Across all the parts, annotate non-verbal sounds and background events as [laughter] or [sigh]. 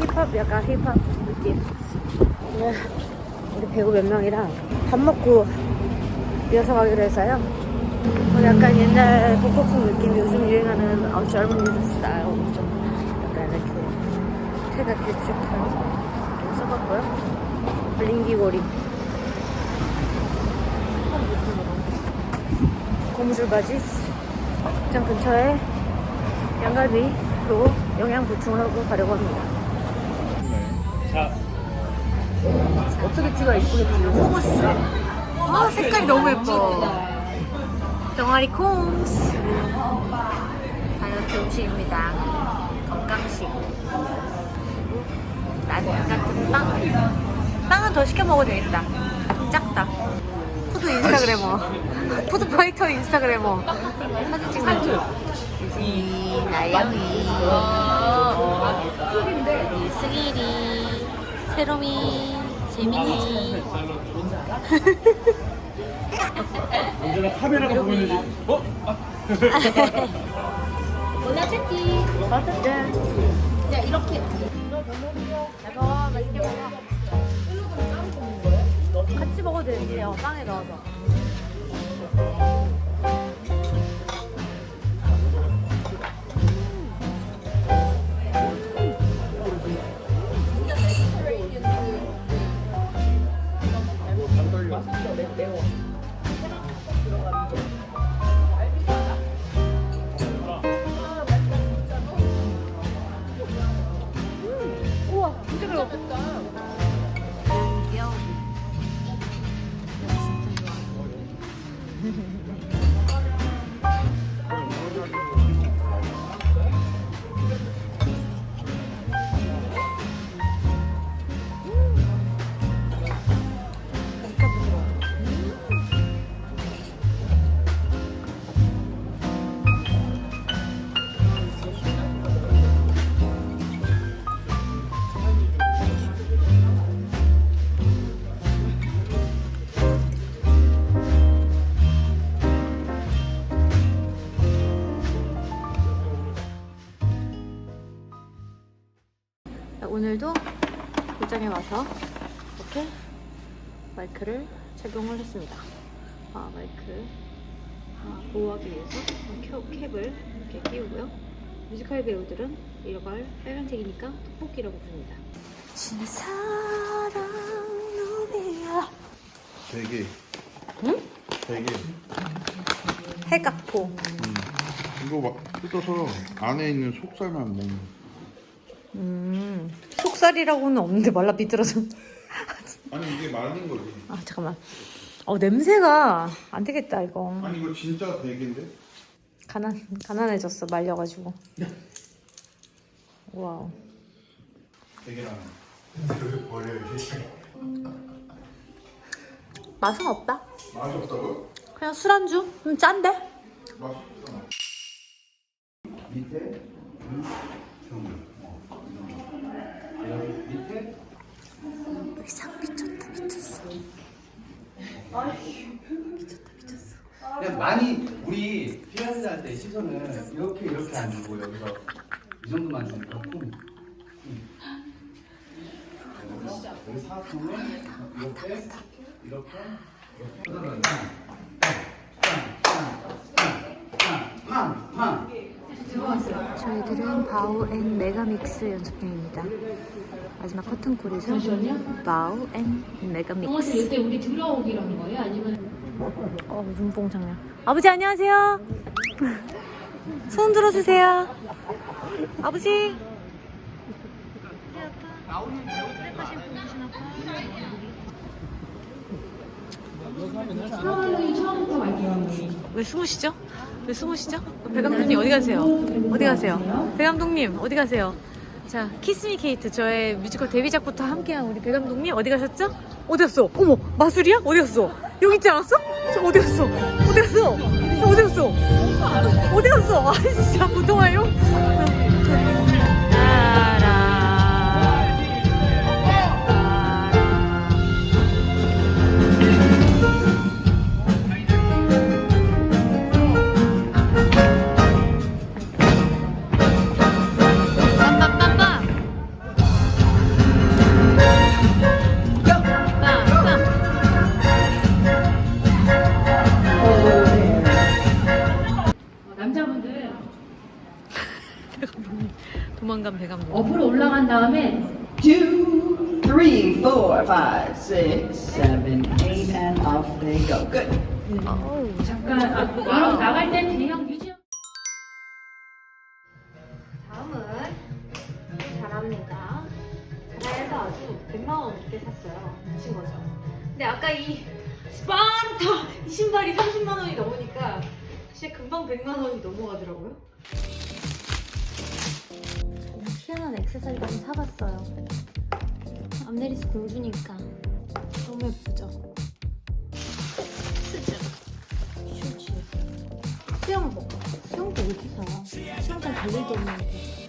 힙합 약간 힙합 느낌. 네. 우리 배우 몇 명이랑 밥 먹고 이어서 가기로 해서요. 오늘 약간 옛날 복고풍 느낌 요즘 유행하는 어, 젊은이들 스타일 좀 약간 이렇게 태가 이렇게 써봤고요. 블링기 고리 고무줄 바지 직장 근처에 양갈비로 영양 보충을 하고 가려고 합니다. 자, 어떻게 찍어야 찍어? 코머스. 아 색깔이 너무 예뻐. 동아리 콩스. 다이어트 음식입니다. 건강식. 난 같은 빵. 빵은 더 시켜 먹어도 되겠다. 좀 작다. 푸드 인스타그래머. 푸드 파이터 인스타그래머. 사진 찍는 중. 유진이, 나영이, 승일이, 세롬이, 재민이. [laughs] 언제나 카메라가 보고 있는지. 어? 아, 보나페티. 맛있대. 야 이렇게. 먹어 맛있게 먹어. 같이 먹어도 되지. 요 빵에 넣어서. 오늘도 골장에 와서 이렇게 마이크를 착용을 했습니다. 아, 마이크를 아, 보호하기 위해서 캡, 캡을 이렇게 끼우고요. 뮤지컬 배우들은 이걸 빨간색이니까 떡볶이라고 부릅니다. 진 사랑 누비야 되게 응? 되게 해각포 음. 이거 막 뜯어서 안에 있는 속살만 먹는 음, 속살이라고는 없는데 말라 비틀어서 [laughs] 아니 이게 말린 거지 아 잠깐만 어 냄새가 안 되겠다 이거 아니 이거 진짜 되게인데 가난 가난해졌어 말려가지고. 와우. 되게라는 맛은 없다. 맛이 없다고? 그냥 술안주? 좀 짠데? 맛이 없잖아 밑에 의 많이 우리 할때 시선을 이렇게 이렇게 안 주고 여기서 이 정도만 주니까 쿵. 여기 사각형을 이렇게 이렇게 팡팡팡팡팡 저희들은 바우 앤 메가믹스 연습 중입니다. 마지막 커튼콜에서 바우 앤 메가믹스. 이때 우리 들어오기로 한 거예요? 아니면 어 눈뽕 장면. 아버지 안녕하세요. 손 들어주세요. 아버지. 왜 숨으시죠? 왜 숨으시죠? 배 감독님 어디 가세요? 어디 가세요? 배 감독님 어디 가세요? 자, 키스미 케이트 저의 뮤지컬 데뷔작부터 함께한 우리 배 감독님 어디 가셨죠? 어디 갔어? 어머, 마술이야? 어디 갔어? 여기 있지 않았어? 저 어디 갔어? 어디 갔어? 저 어디 갔어? 어디 갔어? 아, 진짜 보통 아요? 업으로 올라간 다음에 two, three, four, five, six, seven, eight, and off they go. Good. 잠깐 아, 바로 나갈 땐 대형 유지. 다음은 잘합니다. 잘해서 아주 100만 원 넘게 샀어요. 미친 거죠. 근데 아까 이 스파르타 이 신발이 30만 원이 넘으니까 진짜 금방 100만 원이 넘어가더라고요. 희한한 액세서리 많이 사봤어요. 암네리스 공주니까 너무 예쁘죠? 슈즈. 슈즈. 수영복. 수영복 어디 사요? 수영장 갈 일도 없는데.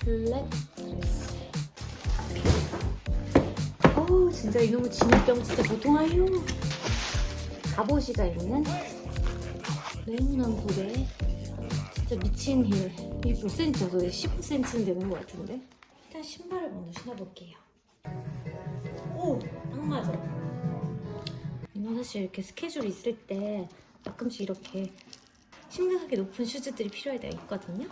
블랙 드레스. 어우, 진짜 이놈의 진입병 진짜 보통 아니요. 갑옷이가 있는 네모난 볼에 진짜 미친 힐. 이게 몇 센치야? 저 15cm는 되는 것 같은데? 일단 신발을 먼저 신어볼게요. 오! 딱 맞아. 이거 사실 이렇게 스케줄 있을 때 가끔씩 이렇게 심각하게 높은 슈즈들이 필요할 때가 있거든요.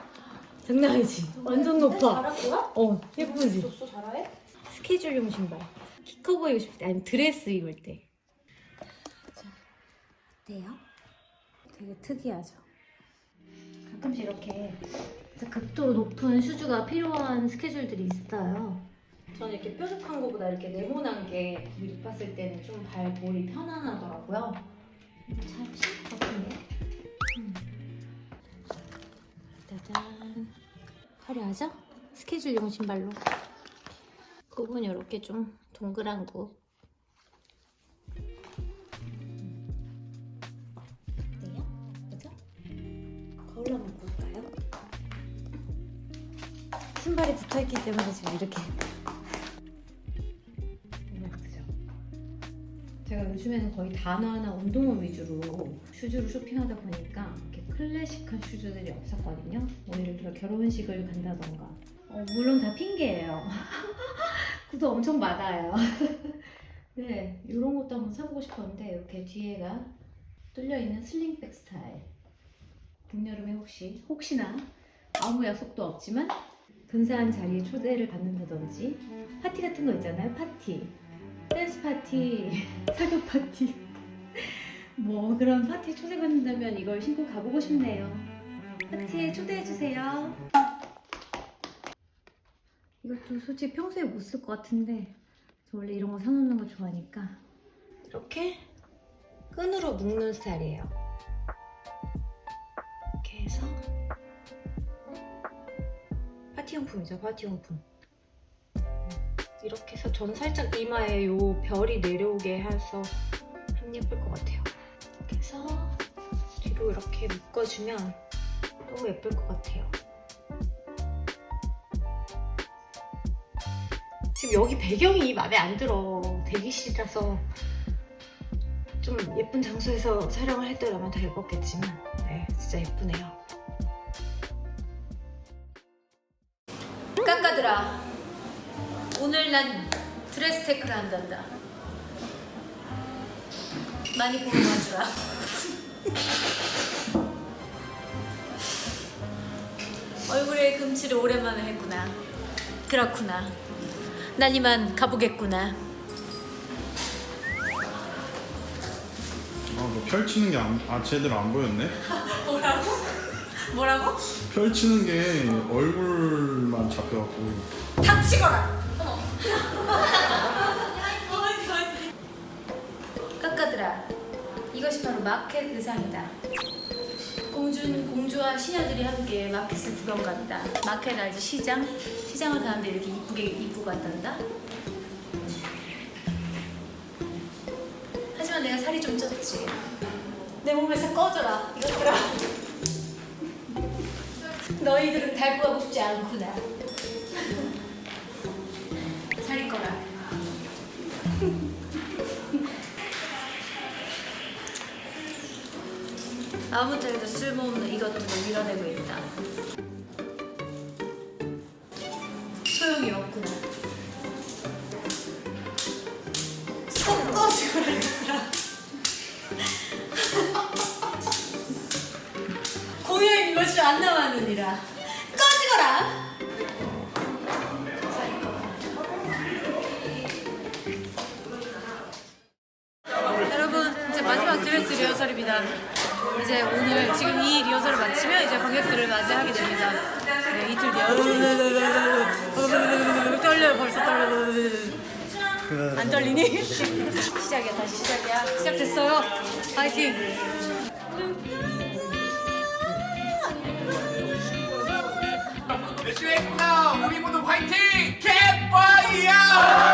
장난 아니지? 완전 높아. 잘하구나? 어, 예쁘지? 줬어, 잘해? 스케줄용 신발. 키 커 보이고 싶을 때, 아니면 드레스 입을 때. 자, 어때요? 되게 특이하죠? 가끔씩 이렇게 극도로 높은 슈즈가 필요한 스케줄들이 있어요. 저는 이렇게 뾰족한 거보다 이렇게 네모난 게 입었을 때는 좀 발볼이 편안하더라고요. 잘 신을 것 같은데? 음. 짜잔. 화려하죠? 스케줄 용 신발로. 굽은 이렇게 좀 동그란 굽. 거울 한번 볼까요? 신발이 붙어 있기 때문에 지금 이렇게. 예쁘죠? 제가 요즘에는 거의 단화나 운동화 위주로 슈즈를 쇼핑하다 보니까 이렇게 클래식한 슈즈들이 없었거든요. 뭐 예를 들어 결혼식을 간다던가. 어, 물론 다 핑계예요. [laughs] 구도 엄청 많아요. [laughs] 네, 이런 것도 한번 사보고 싶었는데 이렇게 뒤에가 뚫려 있는 슬링백 스타일. 봄여름에 혹시 혹시나 아무 약속도 없지만 근사한 자리에 초대를 받는다든지 파티 같은 거 있잖아요. 파티. 댄스 파티, [laughs] 사격 파티, [laughs] 뭐 그런 파티에 초대받는다면 이걸 신고 가보고 싶네요. 파티에 초대해주세요. 이것도 솔직히 평소에 못 쓸 것 같은데 저 원래 이런 거 사놓는 거 좋아하니까 이렇게 끈으로 묶는 스타일이에요. 파티용품이죠, 파티용품. 이렇게 해서 저는 살짝 이마에 요 별이 내려오게 해서 좀 예쁠 것 같아요. 이렇게 해서 뒤로 이렇게 묶어주면 너무 예쁠 것 같아요. 지금 여기 배경이 마음에 안 들어. 대기실이라서 좀 예쁜 장소에서 촬영을 했더라면 더 예뻤겠지만, 네, 진짜 예쁘네요. 깎아들아. 오늘 난 드레스 테크를 한단다. 많이 와주라. [laughs] 얼굴에 금칠을 오랜만에 했구나. 그렇구나. 난 이만 가보겠구나. 아, 너 펼치는 게 안, 아, 제대로 안 보였네? [laughs] 뭐라고? 뭐라고? 펼치는 게 얼굴만 잡혀갖고. 닥치거라. 깎아들아. 이것이 바로 마켓 의상이다. 공주는 공주와 시녀들이 함께 마켓을 구경 갔다. 마켓 알지? 시장? 시장을 가는데 이렇게 이쁘게 입고 갔단다. 하지만 내가 살이 좀 쪘지. 내 몸에서 꺼져라. 이것들아. 너희들은 달고 가고 싶지 않구나. 잘 있거라. 아무 때에도 쓸모없는 이것들을 밀어내고 있다. 안안 남았느니라. 꺼지거라. 여러분 이제 마지막 드레스 리허설입니다. 이제 오늘 지금 이 리허설을 마치면 이제 관객들을 맞이하게 됩니다. 네, 이틀 뒤에 떨려요 벌써 떨려. 안 떨리니? 시작이야 다시 시작이야. 시작됐어요. 파이팅. 네, 열심히 했구나. 우리 모두 화이팅! 캣파이어!